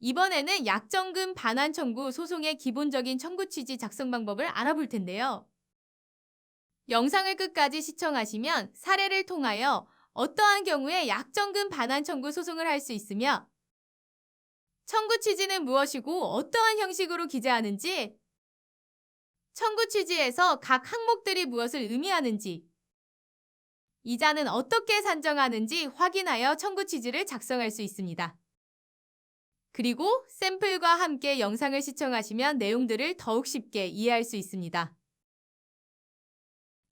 이번에는 약정금 반환 청구 소송의 기본적인 청구 취지 작성 방법을 알아볼 텐데요. 영상을 끝까지 시청하시면 사례를 통하여 어떠한 경우에 약정금 반환 청구 소송을 할 수 있으며 청구 취지는 무엇이고 어떠한 형식으로 기재하는지 청구 취지에서 각 항목들이 무엇을 의미하는지 이자는 어떻게 산정하는지 확인하여 청구 취지를 작성할 수 있습니다. 그리고 샘플과 함께 영상을 시청하시면 내용들을 더욱 쉽게 이해할 수 있습니다.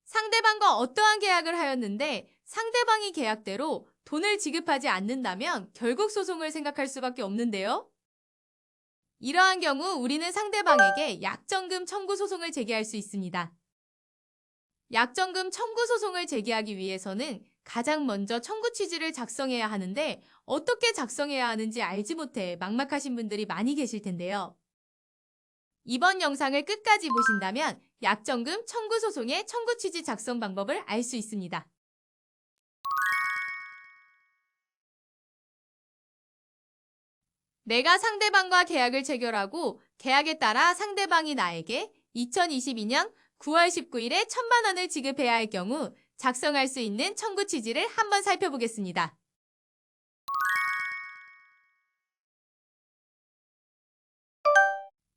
상대방과 어떠한 계약을 하였는데 상대방이 계약대로 돈을 지급하지 않는다면 결국 소송을 생각할 수밖에 없는데요. 이러한 경우 우리는 상대방에게 약정금 청구 소송을 제기할 수 있습니다. 약정금 청구 소송을 제기하기 위해서는 가장 먼저 청구 취지를 작성해야 하는데 어떻게 작성해야 하는지 알지 못해 막막하신 분들이 많이 계실 텐데요. 이번 영상을 끝까지 보신다면 약정금 청구 소송의 청구 취지 작성 방법을 알 수 있습니다. 내가 상대방과 계약을 체결하고 계약에 따라 상대방이 나에게 2022년 9월 19일에 천만 원을 지급해야 할 경우 작성할 수 있는 청구 취지를 한번 살펴보겠습니다.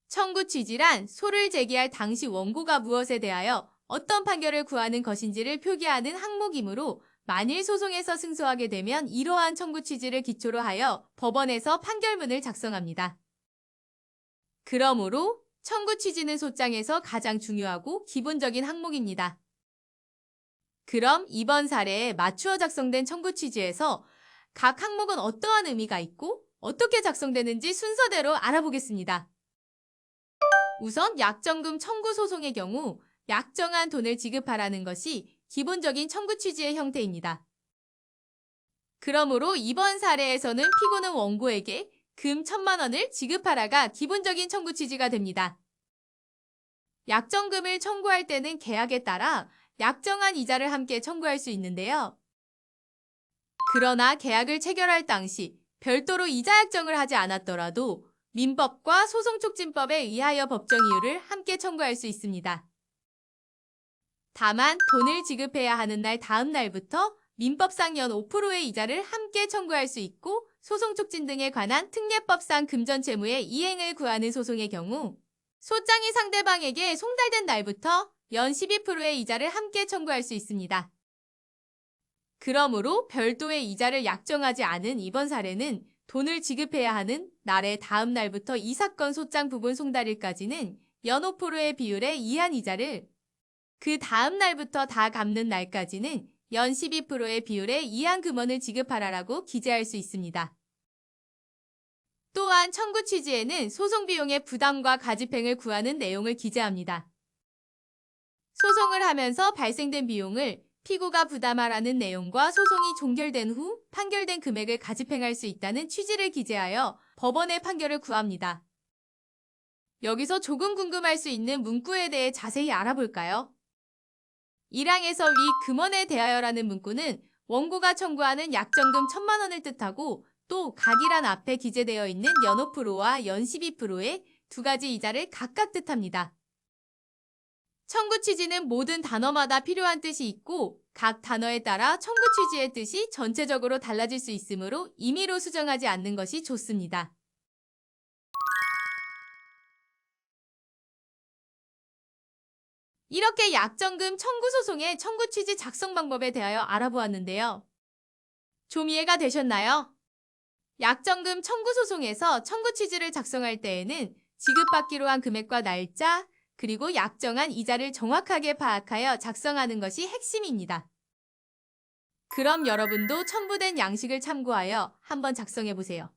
청구 취지란 소를 제기할 당시 원고가 무엇에 대하여 어떤 판결을 구하는 것인지를 표기하는 항목이므로 만일 소송에서 승소하게 되면 이러한 청구 취지를 기초로 하여 법원에서 판결문을 작성합니다. 그러므로 청구 취지는 소장에서 가장 중요하고 기본적인 항목입니다. 그럼 이번 사례에 맞추어 작성된 청구 취지에서 각 항목은 어떠한 의미가 있고 어떻게 작성되는지 순서대로 알아보겠습니다. 우선 약정금 청구 소송의 경우 약정한 돈을 지급하라는 것이 기본적인 청구 취지의 형태입니다. 그러므로 이번 사례에서는 피고는 원고에게 금 천만 원을 지급하라가 기본적인 청구 취지가 됩니다. 약정금을 청구할 때는 계약에 따라 약정한 이자를 함께 청구할 수 있는데요. 그러나 계약을 체결할 당시 별도로 이자 약정을 하지 않았더라도 민법과 소송촉진법에 의하여 법정 이유를 함께 청구할 수 있습니다. 다만 돈을 지급해야 하는 날 다음 날부터 민법상 연 5%의 이자를 함께 청구할 수 있고 소송 촉진 등에 관한 특례법상 금전 채무의 이행을 구하는 소송의 경우 소장이 상대방에게 송달된 날부터 연 12%의 이자를 함께 청구할 수 있습니다. 그러므로 별도의 이자를 약정하지 않은 이번 사례는 돈을 지급해야 하는 날의 다음 날부터 이 사건 소장 부분 송달일까지는 연 5%의 비율의 이한 이자를 그 다음 날부터 다 갚는 날까지는 연 12%의 비율의 이한 금원을 지급하라라고 기재할 수 있습니다. 또한 청구 취지에는 소송 비용의 부담과 가집행을 구하는 내용을 기재합니다. 소송을 하면서 발생된 비용을 피고가 부담하라는 내용과 소송이 종결된 후 판결된 금액을 가집행할 수 있다는 취지를 기재하여 법원의 판결을 구합니다. 여기서 조금 궁금할 수 있는 문구에 대해 자세히 알아볼까요? 1항에서 위 금원에 대하여라는 문구는 원고가 청구하는 약정금 천만 원을 뜻하고 또 각이란 앞에 기재되어 있는 연 5%와 연 12%의 두 가지 이자를 각각 뜻합니다. 청구 취지는 모든 단어마다 필요한 뜻이 있고 각 단어에 따라 청구 취지의 뜻이 전체적으로 달라질 수 있으므로 임의로 수정하지 않는 것이 좋습니다. 이렇게 약정금 청구 소송의 청구 취지 작성 방법에 대하여 알아보았는데요. 좀 이해가 되셨나요? 약정금 청구 소송에서 청구 취지를 작성할 때에는 지급받기로 한 금액과 날짜, 그리고 약정한 이자를 정확하게 파악하여 작성하는 것이 핵심입니다. 그럼 여러분도 첨부된 양식을 참고하여 한번 작성해 보세요.